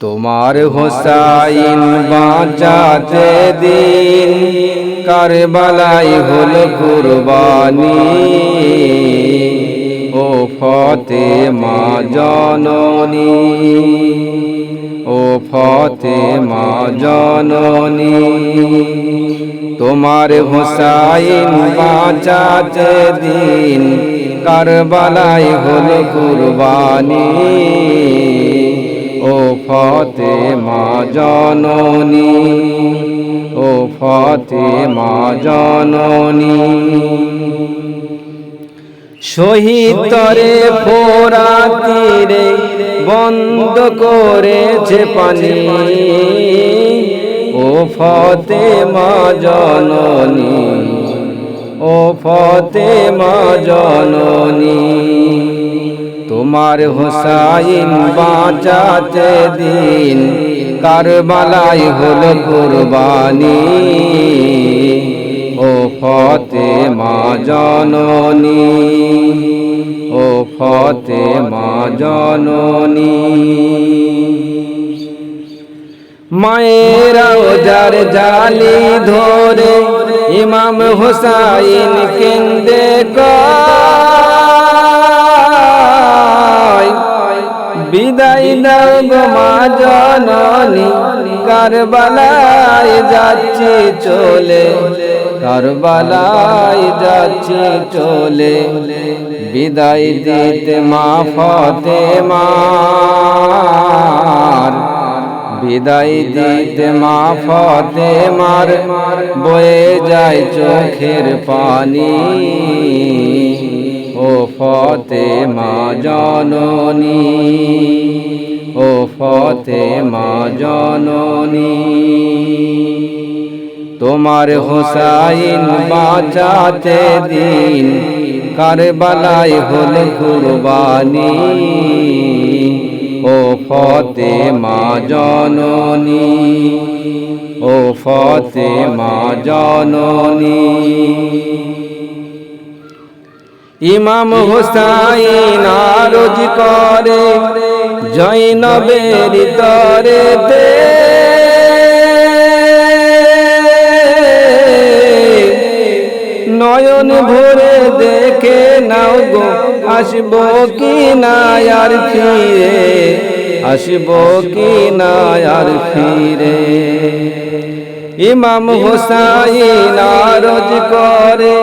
তোমার হোসাইন বাঁচাতে দিন। কারবালাই হল কুরবানি। ও ফতে মা জননী। ও ফতে মা জননী। তোমার হোসাইন বাঁচাতে দিন। কারবালাই হল কুরবানি। ও ফতে মা জননী, ও ফতে মা জননী। শহীদরে ফোরা তীরে বন্ধ করেছে পানি। ও ফতে মা জননী, ও ফতে মা জননী। তোমার হোসাইন বাঁচাতে দিন কারবালাই হল কুরবানি। ও ফতে মা জননী, ও ফতে মা জননী। মায়েরা ওজার জালি ধরে, ইমাম হোসাইন কেন্দে কয় বিদায় দাও গো মা জননী, কারবালায় যাচ্ছি চলে, কারবালায় যাচ্ছি চলে, বিদায় দিতে মা ফতে মার বিদায় দিতে মা ফতে মার বয়ে যায় চোখের পানি। ও ফতে মা জননী, ও ফতে মা জননী, তোমার হোসাইন বাঁচাতে দিন কারবালাই হল কুরবানি, ও ফতে মা জননী, ও ফতে মা জননী। ইমাম হুসাইন আরজ করে জৈনবের তরেতে নয়ন ভরে দেখে নাও গো, আসব কি না আর ফিরে? আসব কি না আর ফিরে? ইমাম হোসাইন আরজ করে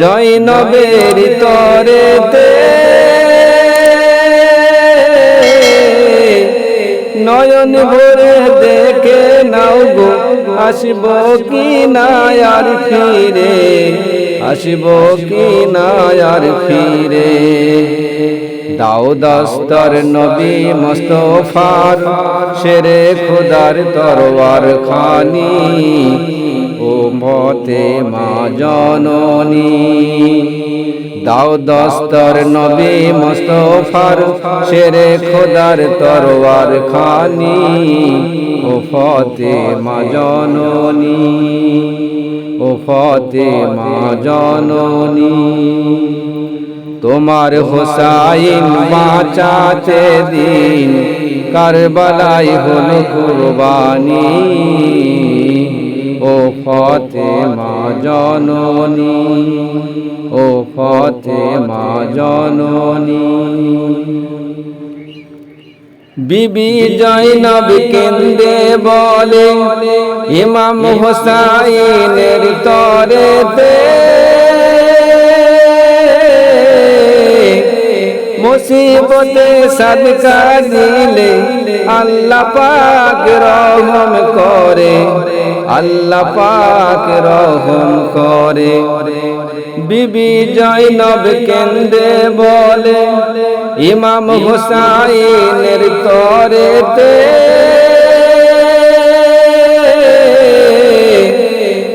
জৈনবের তরেতে। নয়ন ভরে দেখে নাও গো, আসব কি না আর ফিরে, আসব কি না আর ফিরে। দাও দস্তর নবী মস্তফার শেরে খুদার তরওয়ার খানি ও মতে মা জননী। দাও দস্তর নবী মস্তফার শেরে খোদার তরওয়ার খানি। ও ফতে মা জননী, ও ফতে মা জননী। তোমার হোসাইন বাঁচাতে দিন কারবালাই হল কুরবানি। ও ফতে মা জননী, ও ফতে মা জননী। বিবি জৈনব কেন্দে বলে, ইমাম হোসাইনের তরেতে মুসিবতে সদকা দিলে আল্লাহ পাক রহম করে। আল্লাহ পাক রহম করে। বিবি জৈনব কেন্দ্রে বলে, ইমাম হুসাইনের তরেতে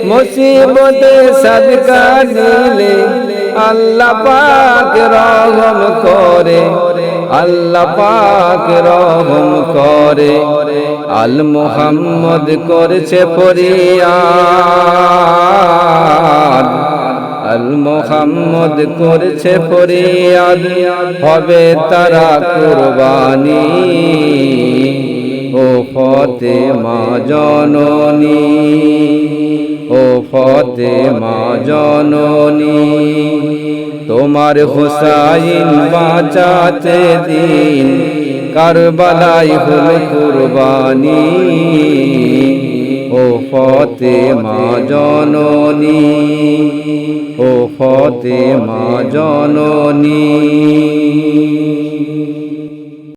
মুসিবতে সদকা দিলে আল্লাহ পাক রহম করে। আল্লাহ পাক রহম করে, আল মুহাম্মদ করছে ফরিয়াদ। আল মোহাম্মদ করছে ফরিয়াদ, হবে তারা কুরবানি। ও ফতে মা জননী, ও ফতে মা জননী। তোমার হুসাইন বাঁচাতে দিন। কারবালাই হল কুরবানি ও ফতে মা জননী। ও ফতে মা জননী।